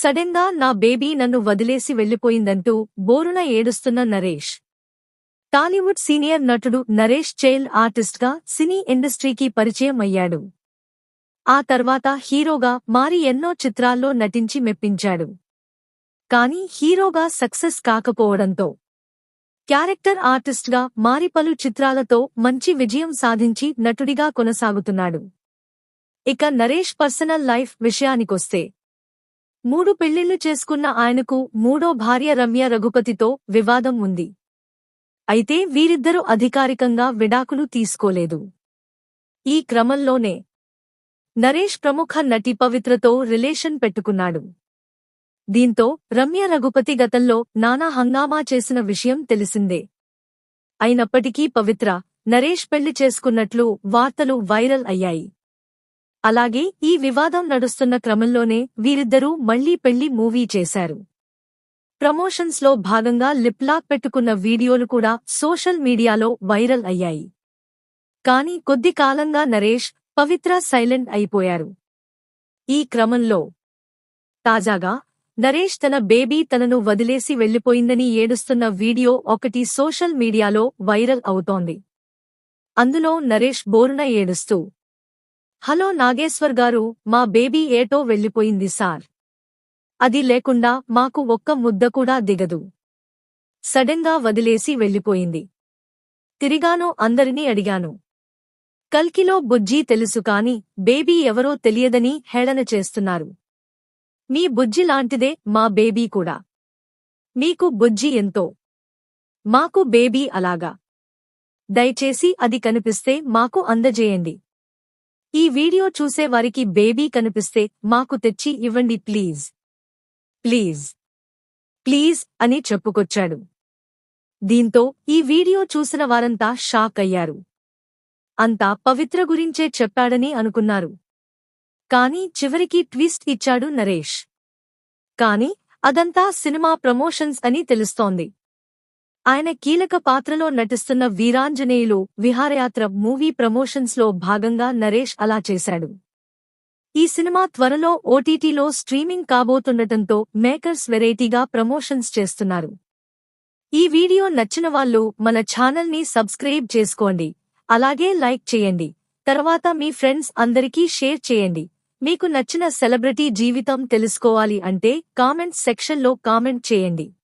సడెన్గా నా బేబీ నన్ను వదిలేసి వెళ్ళిపోయిందంటూ బోరున ఏడుస్తున్న నరేష్. టాలీవుడ్ సీనియర్ నటుడు నరేష్ చైల్డ్ ఆర్టిస్ట్గా సినీ ఇండస్ట్రీకి పరిచయం అయ్యాడు. ఆ తర్వాత హీరోగా మారి ఎన్నో చిత్రాల్లో నటించి మెప్పించాడు. కానీ హీరోగా సక్సెస్ కాకపోవడంతో క్యారెక్టర్ ఆర్టిస్ట్గా మారి పలు చిత్రాలతో మంచి విజయం సాధించి నటుడిగా కొనసాగుతున్నాడు. ఇక నరేష్ పర్సనల్ లైఫ్ విషయానికొస్తే మూడు పెళ్ళిళ్ళు చేసుకున్న ఆయనకు మూడో భార్య రమ్య రఘుపతితో వివాదం ఉంది. అయితే వీరిద్దరూ అధికారికంగా విడాకులు తీసుకోలేదు. ఈ క్రమంలోనే నరేష్ ప్రముఖ నటి పవిత్రతో రిలేషన్ పెట్టుకున్నాడు. దీంతో రమ్య రఘుపతి గతంలో నానా హంగామా చేసిన విషయం తెలిసిందే. అయినప్పటికీ పవిత్ర నరేష్ పెళ్ళి చేసుకున్నట్లు వార్తలు వైరల్ అయ్యాయి. అలాగే ఈ వివాదం నడుస్తున్న క్రమంలోనే వీరిద్దరూ మళ్ళీ పెళ్ళి మూవీ చేశారు. ప్రమోషన్స్లో భాగంగా లిప్లాక్ పెట్టుకున్న వీడియోలు కూడా సోషల్ మీడియాలో వైరల్ అయ్యాయి. కానీ కొద్ది కాలంగా నరేష్ పవిత్ర సైలెంట్ అయిపోయారు. ఈ క్రమంలో తాజాగా నరేష్ తన బేబీ తనను వదిలేసి వెళ్ళిపోయిందని ఏడుస్తున్న వీడియో ఒకటి సోషల్ మీడియాలో వైరల్ అవుతోంది. అందులో నరేష్ బోరున ఏడుస్తూ హలో నాగేశ్వర్ గారు మా బేబీ ఏటో వెళ్ళిపోయింది సార్. అది లేకుండా మాకు ఒక్క ముద్ద కూడా దిగదు. సడెన్గా వదిలేసి వెళ్ళిపోయింది. తిరిగాను అందరినీ అడిగాను. కల్కిలో బుజ్జి తెలుసు కాని బేబీ ఎవరో తెలియదని హేళన చేస్తున్నారు. మీ బుజ్జి లాంటిదే మా బేబీ కూడా. మీకు బుజ్జి ఎంతో. మాకు బేబీ అలాగా. దయచేసి అది కనిపిస్తే మాకు అందజేయండి. ఈ వీడియో చూసే వారికి బేబీ కనిపిస్తే మాకు తెచ్చి ఇవ్వండి ప్లీజ్. ప్లీజ్. ప్లీజ్ అని చెప్పుకొచ్చాడు. దీంతో ఈ వీడియో చూసిన వారంతా షాక్ అయ్యారు. అంతా పవిత్ర గురించే చెప్పాడని అనుకున్నారు. కానీ చివరికి ట్విస్ట్ ఇచ్చాడు నరేష్. కాని అదంతా సినిమా ప్రమోషన్స్ అని తెలుస్తోంది. ఆయన కీలక పాత్రలో నటిస్తున్న వీరాంజనేయులు విహారయాత్ర మూవీ ప్రమోషన్స్లో భాగంగా నరేష్ అలా చేశాడు. ఈ సినిమా త్వరలో ఓటీటీలో స్ట్రీమింగ్ కాబోతుండటంతో మేకర్స్ వెరైటీగా ప్రమోషన్స్ చేస్తున్నారు. ఈ వీడియో నచ్చిన వాళ్ళు మన ఛానల్ని సబ్స్క్రైబ్ చేసుకోండి. అలాగే లైక్ చేయండి. తర్వాత మీ ఫ్రెండ్స్ అందరికీ షేర్ చేయండి. మీకు నచ్చిన సెలబ్రిటీ జీవితం తెలుసుకోవాలి అంటే కామెంట్ సెక్షన్లో కామెంట్ చేయండి.